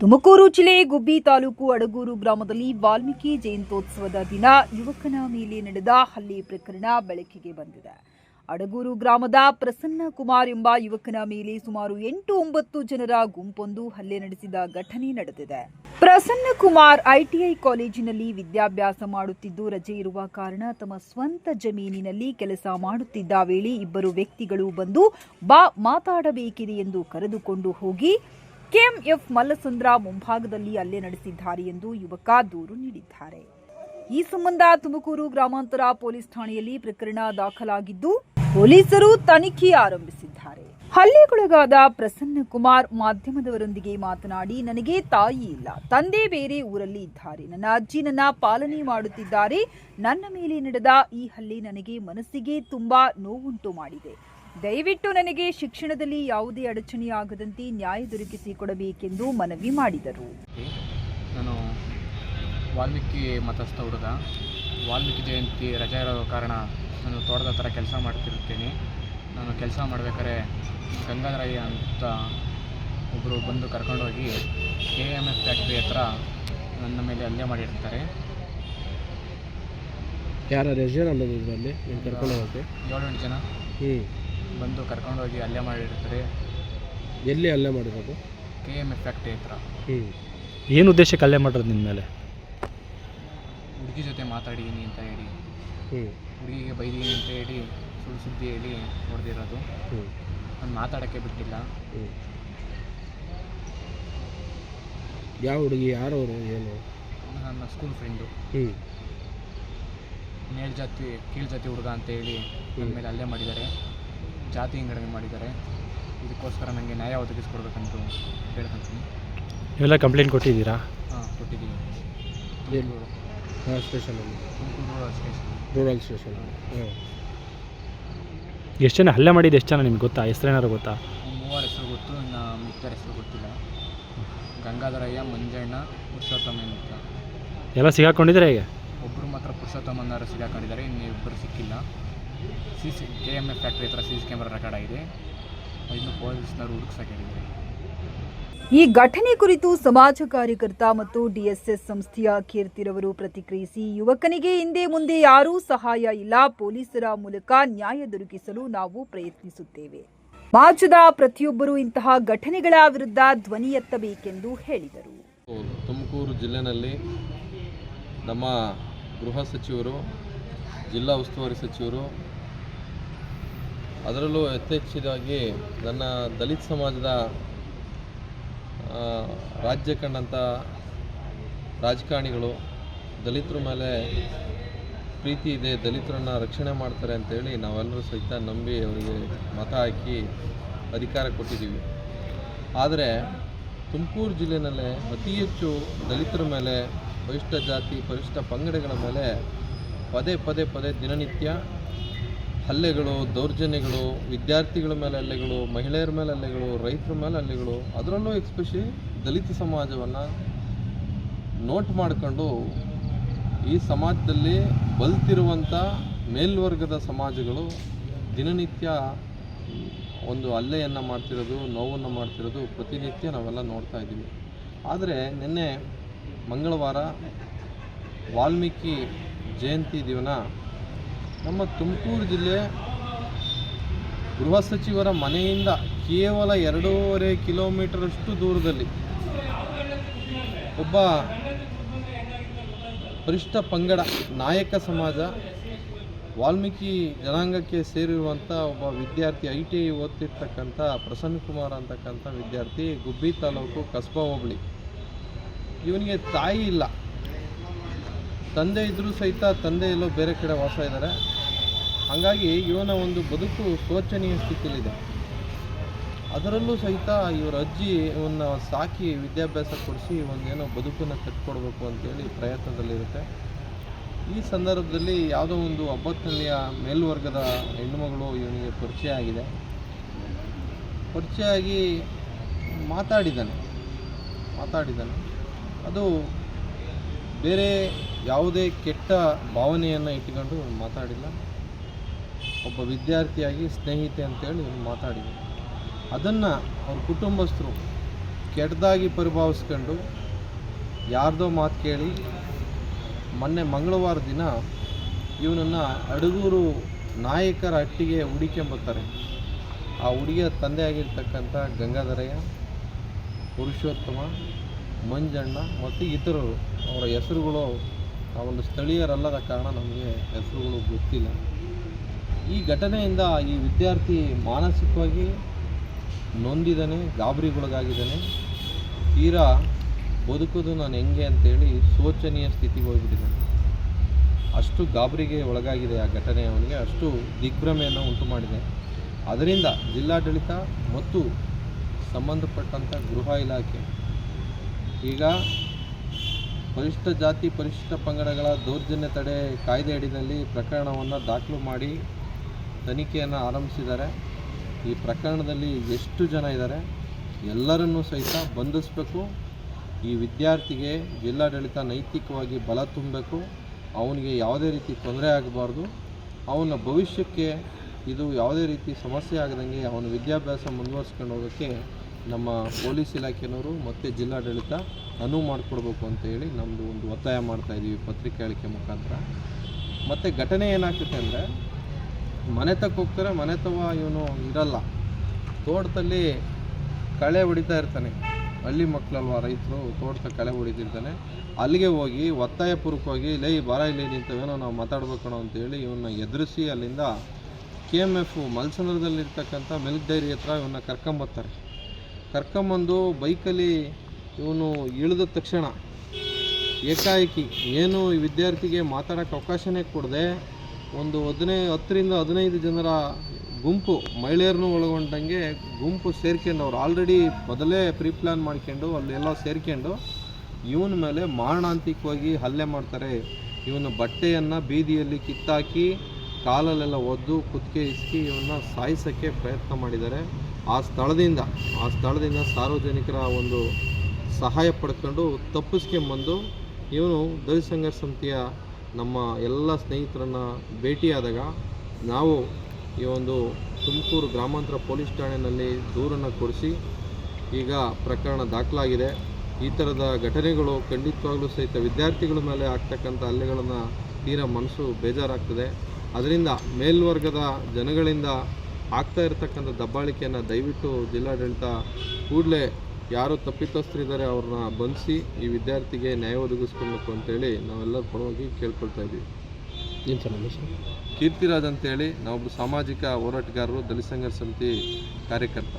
ತುಮಕೂರು ಜಿಲ್ಲೆ ಗುಬ್ಬಿ ತಾಲೂಕು ಅಡಗೂರು ಗ್ರಾಮದಲ್ಲಿ ವಾಲ್ಮೀಕಿ ಜಯಂತ್ಯೋತ್ಸವದ ದಿನ ಯುವಕನ ಮೇಲೆ ನಡೆದ ಹಲ್ಲೆ ಪ್ರಕರಣ ಬೆಳಕಿಗೆ ಬಂದಿದೆ. ಅಡಗೂರು ಗ್ರಾಮದ ಪ್ರಸನ್ನ ಕುಮಾರ್ ಎಂಬ ಯುವಕನ ಮೇಲೆ ಸುಮಾರು ಎಂಟು ಒಂಬತ್ತು ಜನರ ಗುಂಪೊಂದು ಹಲ್ಲೆ ನಡೆಸಿದ ಘಟನೆ ನಡೆದಿದೆ. ಪ್ರಸನ್ನ ಕುಮಾರ್ ಐಟಿಐ ಕಾಲೇಜಿನಲ್ಲಿ ವಿದ್ಯಾಭ್ಯಾಸ ಮಾಡುತ್ತಿದ್ದು, ರಜೆ ಇರುವ ಕಾರಣ ತಮ್ಮ ಸ್ವಂತ ಜಮೀನಿನಲ್ಲಿ ಕೆಲಸ ಮಾಡುತ್ತಿದ್ದ ವೇಳೆ ಇಬ್ಬರು ವ್ಯಕ್ತಿಗಳು ಬಂದು, ಬಾ, ಮಾತಾಡಬೇಕಿದೆ ಎಂದು ಕರೆದುಕೊಂಡು ಹೋಗಿ ಕೆಎಂಎಫ್ ಮಲ್ಲಸಂದ್ರ ಮುಂಭಾಗದಲ್ಲಿ ಹಲ್ಲೆ ನಡೆಸಿದ್ದಾರೆ ಎಂದು ಯುವಕ ದೂರು ನೀಡಿದ್ದಾರೆ. ಈ ಸಂಬಂಧ ತುಮಕೂರು ಗ್ರಾಮಾಂತರ ಪೊಲೀಸ್ ಠಾಣೆಯಲ್ಲಿ ಪ್ರಕರಣ ದಾಖಲಾಗಿದ್ದು, ಪೊಲೀಸರು ತನಿಖೆ ಆರಂಭಿಸಿದ್ದಾರೆ. ಹಲ್ಲೆಗೊಳಗಾದ ಪ್ರಸನ್ನ ಕುಮಾರ್ ಮಾಧ್ಯಮದವರೊಂದಿಗೆ ಮಾತನಾಡಿ, ನನಗೆ ತಾಯಿ ಇಲ್ಲ, ತಂದೆ ಬೇರೆ ಊರಲ್ಲಿ ಇದ್ದಾರೆ. ನನ್ನ ಅಜ್ಜಿ ನನ್ನ ಪಾಲನೆ ಮಾಡುತ್ತಿದ್ದಾರೆ. ನನ್ನ ಮೇಲೆ ನಡೆದ ಈ ಹಲ್ಲೆ ನನಗೆ ಮನಸ್ಸಿಗೆ ತುಂಬಾ ನೋವುಂಟು ಮಾಡಿದೆ. ದಯವಿಟ್ಟು ನನಗೆ ಶಿಕ್ಷಣದಲ್ಲಿ ಯಾವುದೇ ಅಡಚಣೆಯಾಗದಂತೆ ನ್ಯಾಯ ದೊರಕಿಸಿಕೊಡಬೇಕೆಂದು ಮನವಿ ಮಾಡಿದರು. ನಾನು ವಾಲ್ಮೀಕಿ ಮತಸ್ಥ ಹುಡುಗ. ವಾಲ್ಮೀಕಿ ಜಯಂತಿ ರಜೆ ಇರೋ ಕಾರಣ ನಾನು ತೋಟದ ಥರ ಕೆಲಸ ಮಾಡ್ತಿರುತ್ತೇನೆ. ನಾನು ಕೆಲಸ ಮಾಡಬೇಕಾದ್ರೆ ಗಂಗಾಧರಯ್ಯ ಅಂತ ಒಬ್ಬರು ಬಂದು ಕರ್ಕೊಂಡೋಗಿ ಕೆ ಎಂ ಎಫ್ ಫ್ಯಾಕ್ಟ್ರಿ ಹತ್ರ ನನ್ನ ಮೇಲೆ ಹಲ್ಲೆ ಮಾಡಿರ್ತಾರೆ. ಯಾರು ಎಷ್ಟು ಜನ ಬಂದಿದ್ರು ಅಲ್ಲಿ ನೀವು ಕರ್ಕೊಂಡು ಹೋಗೋಕ್ಕೆ? ಏಳೆಂಟು ಜನ? ಹ್ಞೂ ಬಂದು ಕರ್ಕೊಂಡೋಗಿ ಅಲ್ಲೇ ಮಾಡಿರ್ತಾರೆ? ಎಲ್ಲಿ ಅಲ್ಲೇ ಮಾಡಿರೋದು? ಕೆ ಎಂ ಎಫ್ ಫ್ಯಾಕ್ಟ್ರಿ ಹತ್ರ. ಹ್ಞೂ ಏನು ಉದ್ದೇಶಕ್ಕೆ ಅಲ್ಲೇ ಮಾಡಿರೋದು ನಿನ್ನ ಮೇಲೆ? ಹುಡುಗಿ ಜೊತೆ ಮಾತಾಡಿದ್ದೀನಿ ಅಂತ ಹೇಳಿ. ಹ್ಞೂ ಹುಡುಗಿಗೆ ಬೈದೀನಿ ಅಂತ ಹೇಳಿ ಸುಳ್ಳು ಸುದ್ದಿ ಹೇಳಿ ಹೊಡೆದಿರೋದು. ಹ್ಞೂ ನಾನು ಮಾತಾಡೋಕ್ಕೆ ಬಿಟ್ಟಿಲ್ಲ. ಹ್ಞೂ ಯಾವ ಹುಡುಗಿ ಯಾರವರು ಏನು? ನನ್ನ ಸ್ಕೂಲ್ ಫ್ರೆಂಡು ಹ್ಞೂ ಮೇಲ್ಜಾತಿ ಕೀಳ್ ಜಾತಿ ಹುಡುಗ ಅಂತ ಹೇಳಿ ನನ್ನ ಮೇಲೆ ಅಲ್ಲೇ ಮಾಡಿದ್ದಾರೆ. ಜಾತಿ ಹಿಂಗಡೆ ಮಾಡಿದ್ದಾರೆ. ಇದಕ್ಕೋಸ್ಕರ ನನಗೆ ನ್ಯಾಯ ಒದಗಿಸ್ಕೊಡ್ಬೇಕಂತ ಹೇಳ್ಕೊಂತೀನಿ ಇವೆಲ್ಲ ಕಂಪ್ಲೇಂಟ್ ಕೊಟ್ಟಿದ್ದೀರಾ? ಹಾಂ ಕೊಟ್ಟಿದ್ದೀನಿ ಎಲ್ಲಿ ಹಾಂ ಸ್ಟೇಷನಲ್ಲಿ Tumakuru rural station. Rural station ಹಾಂ ಎಷ್ಟು ಜನ ಹಲ್ಲೆ ಮಾಡಿದ್ದು ಎಷ್ಟು ಜನ ನಿಮ್ಗೆ ಗೊತ್ತಾ? ಹೆಸರೇನಾರು ಗೊತ್ತಾ? ಮೂವರ ಹೆಸರು ಗೊತ್ತು ಇನ್ನು ಮಿಕ್ಕರ ಹೆಸರು ಗೊತ್ತಿಲ್ಲ. ಗಂಗಾಧರಯ್ಯ ಮಂಜಣ್ಣ ಪುರುಷೋತ್ತಮ ಅಂತ ಎಲ್ಲ ಸಿಗಾಕೊಂಡಿದ್ರೆ ಹೇಗೆ? ಒಬ್ಬರು ಮಾತ್ರ ಪುರುಷೋತ್ತಮನ್ನವರು ಸಿಗಾಕೊಂಡಿದ್ದಾರೆ ಇನ್ನು ಇಬ್ಬರು ಸಿಕ್ಕಿಲ್ಲ. C C K M F factory ಹತ್ರ ಸಿ ಸಿ ಕ್ಯಾಮ್ರಾ ರೆಕಾರ್ಡ್ ಆಗಿದೆ. ಇನ್ನು ಪೊಲೀಸ್ನವರು ಹುಡುಕ್ಸಕ್ಕೆ ಹೇಳಿದ್ದಾರೆ ಈ ಘಟನೆ ಕುರಿತು ಸಮಾಜ ಕಾರ್ಯಕರ್ತ ಮತ್ತು ಡಿಎಸ್ಎಸ್ ಸಂಸ್ಥೆಯ ಕೀರ್ತಿರವರು ಪ್ರತಿಕ್ರಿಯಿಸಿ ಯುವಕನಿಗೆ ಹಿಂದೆ ಮುಂದೆ ಯಾರೂ ಸಹಾಯ ಇಲ್ಲ. ಪೊಲೀಸರ ಮೂಲಕ ನ್ಯಾಯ ದೊರಕಿಸಲು ನಾವು ಪ್ರಯತ್ನಿಸುತ್ತೇವೆ. ಸಮಾಜದ ಪ್ರತಿಯೊಬ್ಬರೂ ಇಂತಹ ಘಟನೆಗಳ ವಿರುದ್ಧ ಧ್ವನಿ ಎತ್ತಬೇಕೆಂದು ಹೇಳಿದರು. ತುಮಕೂರು ಜಿಲ್ಲೆನಲ್ಲಿ ನಮ್ಮ ಗೃಹ ಸಚಿವರು ಜಿಲ್ಲಾ ಉಸ್ತುವಾರಿ ಸಚಿವರು ಅದರಲ್ಲೂ ಯಥೇಚ್ಛವಾಗಿ ನನ್ನ ದಲಿತ ಸಮಾಜದ ರಾಜ್ಯ ಕಂಡಂಥ ರಾಜಕಾರಣಿಗಳು, ದಲಿತರ ಮೇಲೆ ಪ್ರೀತಿ ಇದೆ, ದಲಿತರನ್ನು ರಕ್ಷಣೆ ಮಾಡ್ತಾರೆ ಅಂತೇಳಿ ನಾವೆಲ್ಲರೂ ಸಹಿತ ನಂಬಿ ಅವರಿಗೆ ಮತ ಹಾಕಿ ಅಧಿಕಾರ ಕೊಟ್ಟಿದ್ದೀವಿ. ಆದರೆ ತುಮಕೂರು ಜಿಲ್ಲೆನಲ್ಲೇ ಅತಿ ಹೆಚ್ಚು ದಲಿತರ ಮೇಲೆ ಪರಿಷ್ಠ ಜಾತಿ ಪರಿಷ್ಠ ಪಂಗಡಗಳ ಮೇಲೆ ಪದೇ ಪದೇ ಪದೇ ದಿನನಿತ್ಯ ಹಲ್ಲೆಗಳು ದೌರ್ಜನ್ಯಗಳು, ವಿದ್ಯಾರ್ಥಿಗಳ ಮೇಲೆ ಹಲ್ಲೆಗಳು, ಮಹಿಳೆಯರ ಮೇಲೆ ಹಲ್ಲೆಗಳು, ರೈತರ ಮೇಲೆ ಹಲ್ಲೆಗಳು, ಅದರಲ್ಲೂ ಎಕ್ಸ್ಪೆಷಲಿ ದಲಿತ ಸಮಾಜವನ್ನು ನೋಟ್ ಮಾಡಿಕೊಂಡು ಈ ಸಮಾಜದಲ್ಲಿ ಬಲ್ತಿರುವಂಥ ಮೇಲ್ವರ್ಗದ ಸಮಾಜಗಳು ದಿನನಿತ್ಯ ಒಂದು ಹಲ್ಲೆಯನ್ನು ಮಾಡ್ತಿರೋದು, ನೋವನ್ನು ಮಾಡ್ತಿರೋದು ಪ್ರತಿನಿತ್ಯ ನಾವೆಲ್ಲ ನೋಡ್ತಾ ಇದ್ದೀವಿ. ಆದರೆ ನಿನ್ನೆ ಮಂಗಳವಾರ ವಾಲ್ಮೀಕಿ ಜಯಂತಿ ದಿನ ನಮ್ಮ ತುಮಕೂರು ಜಿಲ್ಲೆ ಗೃಹ ಸಚಿವರ ಮನೆಯಿಂದ ಕೇವಲ ಎರಡೂವರೆ ಕಿಲೋಮೀಟರಷ್ಟು ದೂರದಲ್ಲಿ ಒಬ್ಬ ಪರಿಷ್ಠ ಪಂಗಡ ನಾಯಕ ಸಮಾಜ ವಾಲ್ಮೀಕಿ ಜನಾಂಗಕ್ಕೆ ಸೇರಿರುವಂಥ ಒಬ್ಬ ವಿದ್ಯಾರ್ಥಿ, ಐ ಟಿ ಐ ಓದ್ತಿರ್ತಕ್ಕಂಥ ಪ್ರಸನ್ನ ಕುಮಾರ್ ಅಂತಕ್ಕಂಥ ವಿದ್ಯಾರ್ಥಿ, ಗುಬ್ಬಿ ತಾಲೂಕು ಕಸ್ಬಾ ಹೋಬಳಿ. ಇವನಿಗೆ ತಾಯಿ ಇಲ್ಲ. ತಂದೆ ಇದ್ದರೂ ಸಹಿತ ತಂದೆ ಎಲ್ಲೋ ಬೇರೆ ಕಡೆ ವಾಸ ಇದ್ದಾರೆ. ಹಾಗಾಗಿ ಇವನ ಒಂದು ಬದುಕು ಶೋಚನೀಯ ಸ್ಥಿತಿಯಲ್ಲಿದೆ. ಅದರಲ್ಲೂ ಸಹಿತ ಇವರ ಅಜ್ಜಿ ಇವನ್ನ ಸಾಕಿ ವಿದ್ಯಾಭ್ಯಾಸ ಕೊಡಿಸಿ ಒಂದೇನೋ ಬದುಕನ್ನು ಕಟ್ಕೊಡ್ಬೇಕು ಅಂತೇಳಿ ಪ್ರಯತ್ನದಲ್ಲಿರುತ್ತೆ. ಈ ಸಂದರ್ಭದಲ್ಲಿ ಯಾವುದೋ ಒಂದು ಒಬ್ಬತ್ತನೆಯ ಮೇಲ್ವರ್ಗದ ಹೆಣ್ಣುಮಗಳು ಇವನಿಗೆ ಪರಿಚಯ ಆಗಿದೆ. ಪರಿಚಯ ಆಗಿ ಮಾತಾಡಿದ್ದಾನೆ. ಮಾತಾಡಿದ್ದಾನೆ. ಅದು ಬೇರೆ ಯಾವುದೇ ಕೆಟ್ಟ ಭಾವನೆಯನ್ನು ಇಟ್ಕೊಂಡು ಮಾತಾಡಿಲ್ಲ. ಒಬ್ಬ ವಿದ್ಯಾರ್ಥಿಯಾಗಿ ಸ್ನೇಹಿತೆ ಅಂತೇಳಿ ಮಾತಾಡಿದ ಅದನ್ನು ಅವ್ರ ಕುಟುಂಬಸ್ಥರು ಕೆಟ್ಟದಾಗಿ ಪರಿಭಾವಿಸ್ಕೊಂಡು ಯಾರ್ದೋ ಮಾತು ಕೇಳಿ ಮೊನ್ನೆ ಮಂಗಳವಾರ ದಿನ ಇವನನ್ನು ಅಡಗೂರು ನಾಯಕರ ಹಟ್ಟಿಗೆ ಹುಡಿಕೊಂಬತ್ತಾರೆ ಆ ಹುಡುಗಿಯ ತಂದೆಯಾಗಿರ್ತಕ್ಕಂಥ ಗಂಗಾಧರಯ್ಯ, ಪುರುಷೋತ್ತಮ, ಮಂಜಣ್ಣ ಮತ್ತು ಇತರರು ಅವರ ಹೆಸರುಗಳು ಆ ಒಂದು ಸ್ಥಳೀಯರಲ್ಲದ ಕಾರಣ ನಮಗೆ ಹೆಸರುಗಳು ಗೊತ್ತಿಲ್ಲ. ಈ ಘಟನೆಯಿಂದ ಈ ವಿದ್ಯಾರ್ಥಿ ಮಾನಸಿಕವಾಗಿ ನೊಂದಿದ್ದಾನೆ, ಗಾಬರಿಗೊಳಗಾಗಿದ್ದಾನೆ. ತೀರಾ ಬದುಕೋದು ನಾನು ಹೆಂಗೆ ಅಂತೇಳಿ ಶೋಚನೀಯ ಸ್ಥಿತಿಗೆ ಹೋಗ್ಬಿಟ್ಟಿದ್ದಾನೆ. ಅಷ್ಟು ಗಾಬರಿಗೆ ಒಳಗಾಗಿದೆ ಆ ಘಟನೆ ಅವನಿಗೆ, ಅಷ್ಟು ದಿಗ್ಭ್ರಮೆಯನ್ನು ಉಂಟು ಮಾಡಿದೆ. ಅದರಿಂದ ಜಿಲ್ಲಾಡಳಿತ ಮತ್ತು ಸಂಬಂಧಪಟ್ಟಂಥ ಗೃಹ ಇಲಾಖೆ, ಈಗ ಪರಿಶಿಷ್ಟ ಜಾತಿ ಪರಿಶಿಷ್ಟ ಪಂಗಡಗಳ ದೌರ್ಜನ್ಯ ತಡೆ ಕಾಯ್ದೆ ಅಡಿಯಲ್ಲಿ ಪ್ರಕರಣವನ್ನು ದಾಖಲು ಮಾಡಿ ತನಿಖೆಯನ್ನು ಆರಂಭಿಸಿದ್ದಾರೆ. ಈ ಪ್ರಕರಣದಲ್ಲಿ ಎಷ್ಟು ಜನ ಇದ್ದಾರೆ ಎಲ್ಲರನ್ನೂ ಸಹಿತ ಬಂಧಿಸಬೇಕು. ಈ ವಿದ್ಯಾರ್ಥಿಗೆ ಜಿಲ್ಲಾಡಳಿತ ನೈತಿಕವಾಗಿ ಬಲ ತುಂಬಬೇಕು. ಅವನಿಗೆ ಯಾವುದೇ ರೀತಿ ತೊಂದರೆ ಆಗಬಾರ್ದು. ಅವನ ಭವಿಷ್ಯಕ್ಕೆ ಇದು ಯಾವುದೇ ರೀತಿ ಸಮಸ್ಯೆ ಆಗದಂಗೆ ಅವನ ವಿದ್ಯಾಭ್ಯಾಸ ಮುಂದುವರ್ಸ್ಕೊಂಡು ಹೋಗೋಕ್ಕೆ ನಮ್ಮ ಪೊಲೀಸ್ ಇಲಾಖೆಯವರು ಮತ್ತು ಜಿಲ್ಲಾಡಳಿತ ಅನುವು ಮಾಡಿಕೊಡ್ಬೇಕು ಅಂತ ಹೇಳಿ ನಮ್ಮದು ಒಂದು ಒತ್ತಾಯ ಮಾಡ್ತಾ ಇದ್ದೀವಿ ಪತ್ರಿಕೆ ಹೇಳಿಕೆ ಮುಖಾಂತರ. ಮತ್ತು ಘಟನೆ ಏನಾಗ್ತೈತೆ ಅಂದರೆ ಮನೆ ತಕ್ಕ ಹೋಗ್ತಾರೆ, ಮನೆ ತವ ಇವನು ಇರಲ್ಲ. ತೋಟದಲ್ಲಿ ಕಳೆ ಹೊಡಿತಾ ಇರ್ತಾನೆ. ಹಳ್ಳಿ ಮಕ್ಕಳಲ್ವ ರೈತರು, ತೋಟದ ಕಳೆ ಹೊಡಿತಿರ್ತಾನೆ. ಅಲ್ಲಿಗೆ ಹೋಗಿ ಒತ್ತಾಯಪೂರ್ವಕವಾಗಿ ಲೈ ಬರ ಇಲ್ಲಿ ನಿಂತವೇನೋ, ನಾವು ಮಾತಾಡ್ಬೇಕಣೋ ಅಂತೇಳಿ ಇವನ್ನ ಎದುರಿಸಿ ಅಲ್ಲಿಂದ ಕೆ ಎಂ ಎಫ್ ಮಲ್ಸಂದ್ರದಲ್ಲಿರ್ತಕ್ಕಂಥ ಮಿಲ್ಕ್ ಡೈರಿ ಹತ್ರ ಇವನ್ನ ಕರ್ಕೊಂಬರ್ತಾರೆ ಕರ್ಕೊಂಬಂದು ಬೈಕಲ್ಲಿ ಇವನು ಇಳಿದ ತಕ್ಷಣ ಏಕಾಏಕಿ, ಏನು ವಿದ್ಯಾರ್ಥಿಗೆ ಮಾತಾಡೋಕ್ಕೆ ಅವಕಾಶನೇ ಕೊಡದೆ ಒಂದು ಹದಿನೈ, ಹತ್ತರಿಂದ ಹದಿನೈದು ಜನರ ಗುಂಪು ಮಹಿಳೆಯರನ್ನು ಒಳಗೊಂಡಂಗೆ ಗುಂಪು ಸೇರ್ಕೊಂಡು ಅವ್ರು ಆಲ್ರೆಡಿ ಮೊದಲೇ ಪ್ರೀ ಪ್ಲ್ಯಾನ್ ಮಾಡ್ಕೊಂಡು ಅಲ್ಲೆಲ್ಲ ಸೇರ್ಕೊಂಡು ಇವನ ಮೇಲೆ ಮಾರಣಾಂತಿಕವಾಗಿ ಹಲ್ಲೆ ಮಾಡ್ತಾರೆ. ಇವನ ಬಟ್ಟೆಯನ್ನು ಬೀದಿಯಲ್ಲಿ ಕಿತ್ತಾಕಿ ಕಾಲಲ್ಲೆಲ್ಲ ಒದ್ದು ಕುತ್ತಿಗೆ ಇಸ್ಕಿ ಇವನ್ನ ಸಾಯಿಸೋಕ್ಕೆ ಪ್ರಯತ್ನ ಮಾಡಿದ್ದಾರೆ. ಆ ಸ್ಥಳದಿಂದ ಆ ಸ್ಥಳದಿಂದ ಸಾರ್ವಜನಿಕರ ಒಂದು ಸಹಾಯ ಪಡ್ಕೊಂಡು ತಪ್ಪಿಸ್ಕೊಂಬಂದು ಇವನು ದಲಿತ ಸಂಘರ್ಷ ಸಮಿತಿಯ ನಮ್ಮ ಎಲ್ಲ ಸ್ನೇಹಿತರನ್ನು ಭೇಟಿಯಾದಾಗ ನಾವು ಈ ಒಂದು ತುಮಕೂರು ಗ್ರಾಮಾಂತರ ಪೊಲೀಸ್ ಠಾಣೆಯಲ್ಲಿ ದೂರನ್ನು ಕೊಡಿಸಿ ಈಗ ಪ್ರಕರಣ ದಾಖಲಾಗಿದೆ. ಈ ಥರದ ಘಟನೆಗಳು ಖಂಡಿತವಾಗ್ಲೂ ಸಹಿತ ವಿದ್ಯಾರ್ಥಿಗಳ ಮೇಲೆ ಆಗ್ತಕ್ಕಂಥ ಹಲ್ಲೆಗಳನ್ನು ತೀರಾ ಮನಸ್ಸು ಬೇಜಾರಾಗ್ತದೆ. ಅದರಿಂದ ಮೇಲ್ವರ್ಗದ ಜನಗಳಿಂದ ಆಗ್ತಾ ಇರತಕ್ಕಂಥ ದಬ್ಬಾಳಿಕೆಯನ್ನು ದಯವಿಟ್ಟು ಜಿಲ್ಲಾಡಳಿತ ಕೂಡಲೇ ಯಾರು ತಪ್ಪಿತಸ್ಥರಿದ್ದಾರೆ ಅವ್ರನ್ನ ಬಂಧಿಸಿ ಈ ವಿದ್ಯಾರ್ಥಿಗೆ ನ್ಯಾಯ ಒದಗಿಸ್ಕೊಳ್ಬೇಕು ಅಂತೇಳಿ ನಾವೆಲ್ಲರ ಪರವಾಗಿ ಕೇಳ್ಕೊಳ್ತಾ ಇದ್ದೀವಿ. ಕೀರ್ತಿರಾಜ್ ಅಂತೇಳಿ ನಾವೊಬ್ಬರು ಸಾಮಾಜಿಕ ಹೋರಾಟಗಾರರು ದಲಿತ ಸಂಘರ್ಷ ಸಮಿತಿ ಕಾರ್ಯಕರ್ತ.